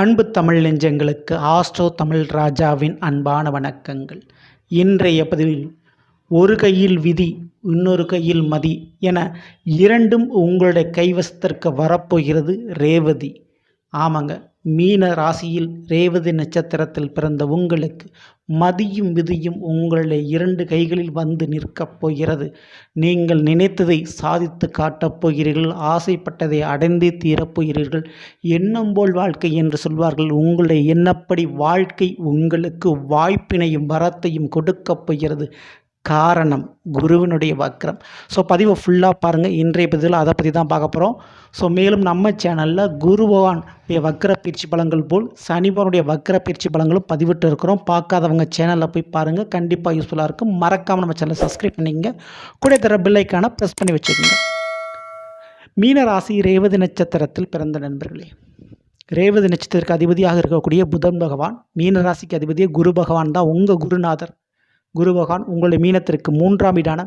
அன்பு தமிழ் நெஞ்சங்களுக்கு ஆஸ்ட்ரோ தமிழ் ராஜாவின் அன்பான வணக்கங்கள். இன்றைய பதிவில் ஒரு கையில் விதி இன்னொரு கையில் மதி என இரண்டும் உங்களுடைய கைவசத்திற்கு வரப்போகிறது ரேவதி. ஆமாங்க மீன ராசியில் ரேவதி நட்சத்திரத்தில் பிறந்த உங்களுக்கு மதியும் விதியும் உங்களுடைய இரண்டு கைகளில் வந்து நிற்கப் போகிறது. நீங்கள் நினைத்ததை சாதித்து காட்டப் போகிறீர்கள் ஆசைப்பட்டதை அடைந்தே தீரப் போகிறீர்கள். எண்ணம் போல் வாழ்க்கை என்று சொல்வார்கள் உங்களுடைய எண்ணப்படி வாழ்க்கை உங்களுக்கு வாய்ப்பினையும் வரத்தையும் கொடுக்கப் போகிறது. காரணம் குருவினுடைய வக்ரம். ஸோ பதிவை ஃபுல்லாக பாருங்கள் இன்றைய பதிவில் அதை பற்றி தான் பார்க்க போகிறோம் ஸோ மேலும் நம்ம சேனலில் குரு பகவானுடைய வக்ர பயிற்சி பலங்கள் போல் சனிபானுடைய வக்ர பயிற்சி பலங்களும் பதிவிட்டு இருக்கிறோம். பார்க்காதவங்க சேனலில் போய் பாருங்கள் கண்டிப்பாக யூஸ்ஃபுல்லாக இருக்கும். மறக்காமல் நம்ம சேனலை சப்ஸ்கிரைப் பண்ணிக்கங்க. கூட தர பில்லைக்கான ப்ரெஸ் பண்ணி வச்சுக்கோங்க. மீனராசி ரேவதி நட்சத்திரத்தில் பிறந்த நண்பர்களே ரேவதி நட்சத்திரத்திற்கு அதிபதியாக இருக்கக்கூடிய புதன் பகவான் மீனராசிக்கு அதிபதியே குரு பகவான் தான். உங்கள் குருநாதர். குரு பகவான் உங்களுடைய மீனத்திற்கு மூன்றாம் வீடான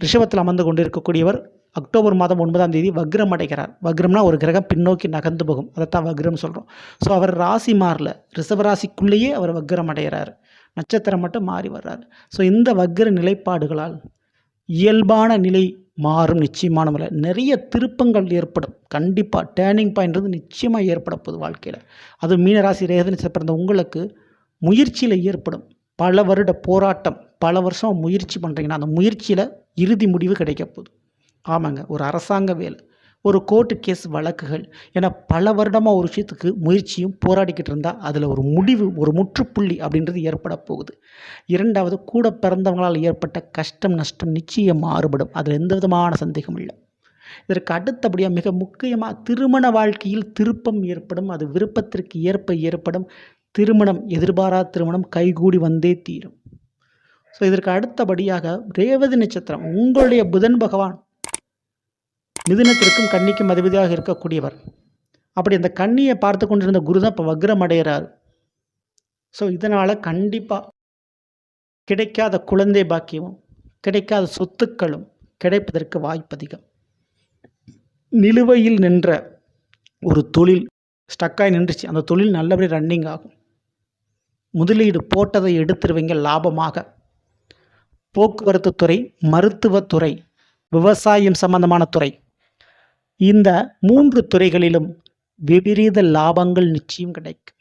ரிஷபத்தில் அமர்ந்து கொண்டிருக்கக்கூடியவர் அக்டோபர் மாதம் ஒன்பதாம் தேதி வக்ரம் அடைகிறார். வக்ரம்னா ஒரு கிரகம் பின்னோக்கி நகர்ந்து போகும். அதைத்தான் வக்ரம் சொல்கிறோம் ஸோ அவர் ராசி மாறல ரிஷபராசிக்குள்ளேயே அவர் வக்ரம் அடைகிறார். நட்சத்திரம் மட்டும் மாறி வர்றார். ஸோ இந்த வக்ர நிலைப்பாடுகளால் இயல்பான நிலை மாறும் நிச்சயமான முறையில். நிறைய திருப்பங்கள் ஏற்படும். கண்டிப்பாக டேர்னிங் பாயின்றது நிச்சயமாக ஏற்பட போகுது வாழ்க்கையில். அது மீனராசி ரேதனை பிறந்த உங்களுக்கு முயற்சியில் ஏற்படும். பல வருட போராட்டம் பல வருஷம் முயற்சி பண்ணுறீங்கன்னா அந்த முயற்சியில் இறுதி முடிவு கிடைக்க போகுது. ஆமாங்க ஒரு அரசாங்க வேலை ஒரு கோர்ட்டு கேஸ் வழக்குகள் என பல வருடமாக ஒரு விஷயத்துக்கு முயற்சியும் போராடிக்கிட்டு இருந்தால் அதில் ஒரு முடிவு ஒரு முற்றுப்புள்ளி அப்படின்றது ஏற்பட போகுது. இரண்டாவது கூட பிறந்தவங்களால் ஏற்பட்ட கஷ்டம் நஷ்டம் நிச்சயம் மாறுபடும். அதில் எந்த விதமான சந்தேகம் இல்லை. இதற்கு அடுத்தபடியாக மிக முக்கியமாக திருமண வாழ்க்கையில் திருப்பம் ஏற்படும் அது விருப்பத்திற்கு ஏற்ப ஏற்படும் திருமணம் எதிர்பாரா திருமணம் கைகூடி வந்தே தீரும். ஸோ இதற்கு அடுத்தபடியாக ரேவதி நட்சத்திரம் உங்களுடைய புதன் பகவான் மிதுனத்திற்கும் கன்னிக்கும் அதிபதியாக இருக்கக்கூடியவர். அப்படி அந்த கன்னியை பார்த்து கொண்டிருந்த குரு தான் இப்போ வக்ரம் அடைகிறார் ஸோ இதனால் கண்டிப்பாக கிடைக்காத குழந்தை பாக்கியமும் கிடைக்காத சொத்துக்களும் கிடைப்பதற்கு வாய்ப்பு அதிகம். நிலுவையில் நின்ற ஒரு தொழில் ஸ்டக்காகி நின்றுச்சு. அந்த தொழில் நல்லபடி ரன்னிங் ஆகும். முதலீடு போட்டதை எடுத்துருவீங்க லாபமாக. போக்குவரத்து துறை மருத்துவத்துறை விவசாயம் சம்பந்தமான துறை. இந்த மூன்று துறைகளிலும் விபரீத லாபங்கள் நிச்சயம் கிடைக்கும்.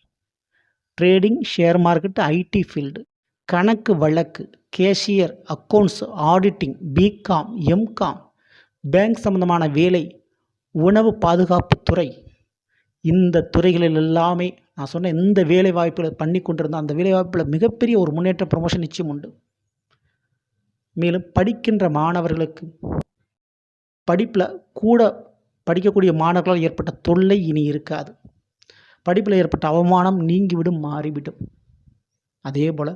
Trading share market IT field கணக்கு வழக்கு cashier accounts auditing BCom MCom bank சம்பந்தமான வேலை உணவு பாதுகாப்பு துறை இந்த துறைகளில் எல்லாமே நான் சொன்ன இந்த வேலை வாய்ப்புகளை பண்ணி கொண்டிருந்த அந்த வேலை வாய்ப்பில் மிகப்பெரிய ஒரு முன்னேற்ற ப்ரொமோஷன் நிச்சயம் உண்டு. மேலும் படிக்கின்ற மாணவர்களுக்கு படிப்பில் கூட படிக்கக்கூடிய மாணவர்களால் ஏற்பட்ட தொல்லை இனி இருக்காது. படிப்பில் ஏற்பட்ட அவமானம் நீங்கிவிடும் மாறிவிடும். அதே போல்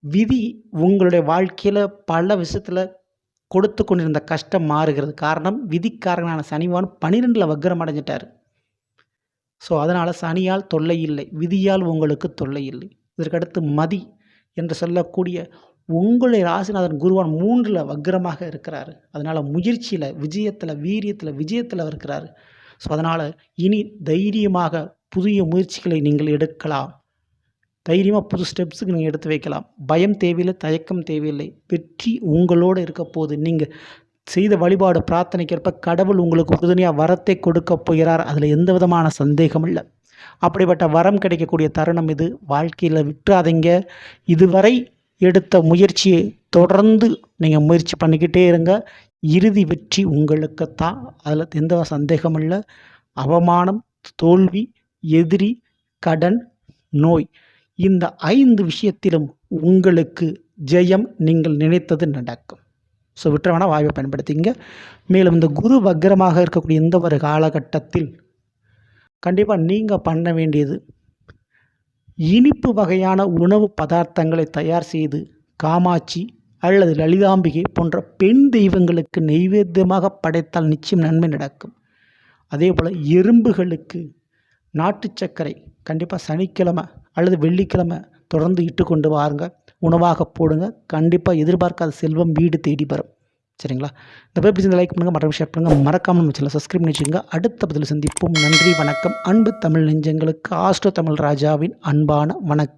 விதி உங்களுடைய வாழ்க்கையில் பல விஷயத்தில் கொடுத்து கொண்டிருந்த கஷ்டம் மாறுகிறது. காரணம் விதிக்காரனான சனிவான் பன்னிரெண்டில் வக்கரம் அடைஞ்சிட்டார். ஸோ அதனால் சனியால் தொல்லை இல்லை விதியால் உங்களுக்கு தொல்லை இல்லை இதற்கடுத்து மதி என்று சொல்லக்கூடிய உங்களுடைய ராசிநாதன் குருவான் மூன்றில் வக்ரமாக இருக்கிறாரு. அதனால் முயற்சியில் விஜயத்தில் வீரியத்தில் விஜயத்தில் இருக்கிறாரு. ஸோ அதனால் இனி தைரியமாக புதிய முயற்சிகளை நீங்கள் எடுக்கலாம். தைரியமாக புது ஸ்டெப்ஸுக்கு நீங்கள் எடுத்து வைக்கலாம். பயம் தேவையில்லை தயக்கம் தேவையில்லை. வெற்றி உங்களோடு இருக்க போது நீங்கள் செய்த வழிபாடு பிரார்த்தனைக்கேற்ப கடவுள் உங்களுக்கு உறுதுணையாக வரத்தை கொடுக்க போகிறார். அதில் எந்த விதமான சந்தேகம் இல்லை. அப்படிப்பட்ட வரம் கிடைக்கக்கூடிய தருணம் இது. வாழ்க்கையில் விட்டுறாதீங்க. இதுவரை எடுத்த முயற்சியை தொடர்ந்து நீங்கள் முயற்சி பண்ணிக்கிட்டே இருங்க. இறுதி வெற்றி உங்களுக்குத்தான். அதில் எந்த சந்தேகமும் இல்லை. அவமானம் தோல்வி எதிரி கடன் நோய். இந்த ஐந்து விஷயத்திலும் உங்களுக்கு ஜெயம் நீங்கள் நினைத்தது நடக்கும். ஸோ விட்டுறவனா வாய்ப்பை பயன்படுத்திங்க மேலும் இந்த குரு வக்ரமாக இருக்கக்கூடிய இந்த ஒரு காலகட்டத்தில் கண்டிப்பாக நீங்கள் பண்ண வேண்டியது இனிப்பு வகையான உணவு பதார்த்தங்களை தயார் செய்து காமாட்சி அல்லது லலிதாம்பிகை போன்ற பெண் தெய்வங்களுக்கு நெய்வேத்தியமாக படைத்தால் நிச்சயம் நன்மை நடக்கும். அதே போல் எறும்புகளுக்கு நாட்டு சர்க்கரை கண்டிப்பாக சனிக்கிழமை அல்லது வெள்ளிக்கிழமை தொடர்ந்து இட்டு கொண்டு வாருங்கள் உணவாக போடுங்க. கண்டிப்பாக எதிர்பார்க்காத செல்வம் வீடு தேடி வரும். சரிங்களா? இந்த பதிவு பிடிச்சி லைக் பண்ணுங்கள் மற்ற ஷேர் பண்ணுங்கள் மறக்காமல் வச்சுக்கலாம் சப்ஸ்கிரைப் பண்ணி அடுத்த பதில் சந்திப்போம். நன்றி வணக்கம். அன்பு தமிழ் நெஞ்சங்களுக்கு ஆஸ்ட்ரோ தமிழ் ராஜாவின் அன்பான வணக்கம்.